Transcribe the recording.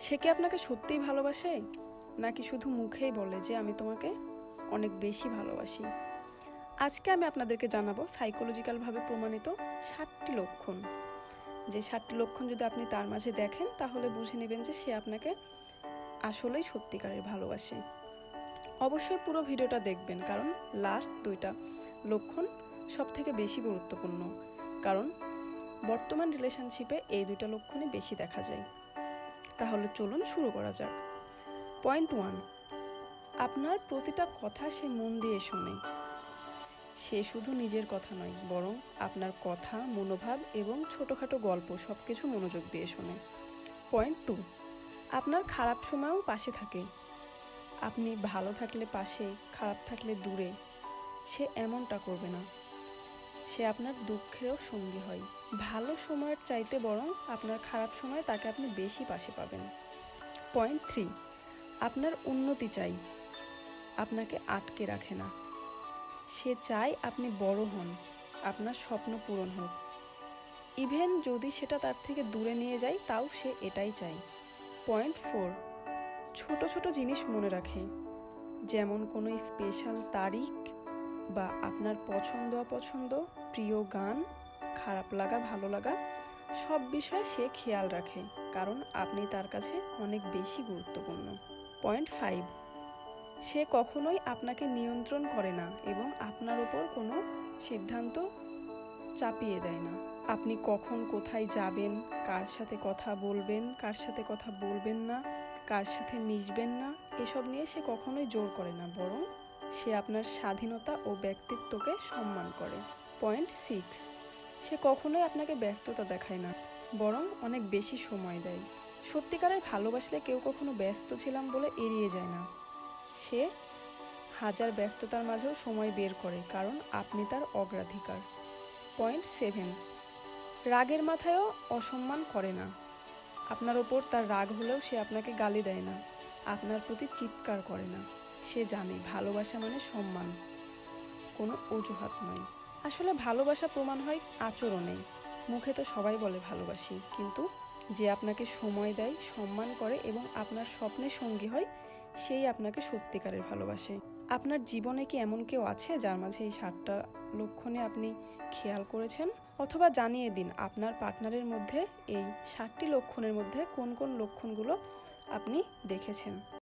সে কি আপনাকে সত্যিই ভালোবাসে? নাকি শুধু মুখেই বলে যে আমি তোমাকে অনেক বেশি ভালোবাসি? আজকে আমি আপনাদেরকে জানাব সাইকোলজিক্যালভাবে প্রমাণিত ষাটটি লক্ষণ। যে ষাটটি লক্ষণ যদি আপনি তার মাঝে দেখেন, তাহলে বুঝে নেবেন যে সে আপনাকে আসলেই সত্যিকারের ভালোবাসে। অবশ্যই পুরো ভিডিওটা দেখবেন, কারণ লাস্ট দুইটা লক্ষণ সব থেকে বেশি গুরুত্বপূর্ণ। কারণ বর্তমান রিলেশনশিপে এই দুইটা লক্ষণই বেশি দেখা যায়। তাহলে চলুন শুরু করা যাক। পয়েন্ট ওয়ান আপনার প্রতিটা কথা সে মন দিয়ে শোনে। সে শুধু নিজের কথা নয়, বরং আপনার কথা, মনোভাব এবং ছোটোখাটো গল্প সব কিছু মনোযোগ দিয়ে শোনে। পয়েন্ট টু আপনার খারাপ সময়ও পাশে থাকে। আপনি ভালো থাকলে পাশে, খারাপ থাকলে দূরে। সে এমনটা করবে না। সে আপনার দুঃখেরও সঙ্গী হয়। ভালো সময়ের চাইতে বরং আপনার খারাপ সময় তাকে আপনি বেশি পাশে পাবেন। পয়েন্ট থ্রি, আপনার উন্নতি চাই। আপনাকে আটকে রাখে না। সে চায় আপনি বড় হন, আপনার স্বপ্ন পূরণ হোক। ইভেন যদি সেটা তার থেকে দূরে নিয়ে যায়, তাও সে এটাই চায়। পয়েন্ট ফোর, ছোট ছোট জিনিস মনে রাখে। যেমন কোনো স্পেশাল তারিখ বা আপনার পছন্দ, অপছন্দ, প্রিয় গান, খারাপ লাগা, ভালো লাগা, সব বিষয়ে সে খেয়াল রাখে, কারণ আপনি তার কাছে অনেক বেশি গুরুত্বপূর্ণ। পয়েন্ট ফাইভ, সে কখনোই আপনাকে নিয়ন্ত্রণ করে না এবং আপনার ওপর কোনো সিদ্ধান্ত চাপিয়ে দেয় না। আপনি কখন কোথায় যাবেন, কার সাথে কথা বলবেন, কার সাথে কথা বলবেন না, কার সাথে মিশবেন না, এসব নিয়ে সে কখনোই জোর করে না, বরং সে আপনার স্বাধীনতা ও ব্যক্তিত্বকে সম্মান করে। পয়েন্ট সিক্স, সে কখনোই আপনাকে ব্যস্ততা দেখায় না, বরং অনেক বেশি সময় দেয়। সত্যিকারের ভালোবাসলে কেউ কখনো ব্যস্ত ছিলাম বলে এড়িয়ে যায় না। সে হাজার ব্যস্ততার মাঝেও সময় বের করে, কারণ আপনি তার অগ্রাধিকার। পয়েন্ট সেভেন, রাগের মাথায়ও অসম্মান করে না। আপনার ওপর তার রাগ হলেও সে আপনাকে গালি দেয় না, আপনার প্রতি চিৎকার করে না। সে জানে, ভালোবাসা মানে সম্মান। কোনো অজুহাত নয় আসলে ভালোবাসা প্রমাণ হয় আচরণে। মুখে তো সবাই বলে ভালোবাসি, কিন্তু যে আপনাকে সময় দেয়, সম্মান করে এবং আপনার স্বপ্নের সঙ্গী হয়, সেই আপনাকে সত্যিকারের ভালোবাসে। আপনার জীবনে কি এমন কেউ আছে যার মাঝে এই সাতটা লক্ষণে আপনি খেয়াল করেছেন? অথবা জানিয়ে দিন, আপনার পার্টনারের মধ্যে এই সাতটি লক্ষণের মধ্যে কোন কোন লক্ষণগুলো আপনি দেখেছেন?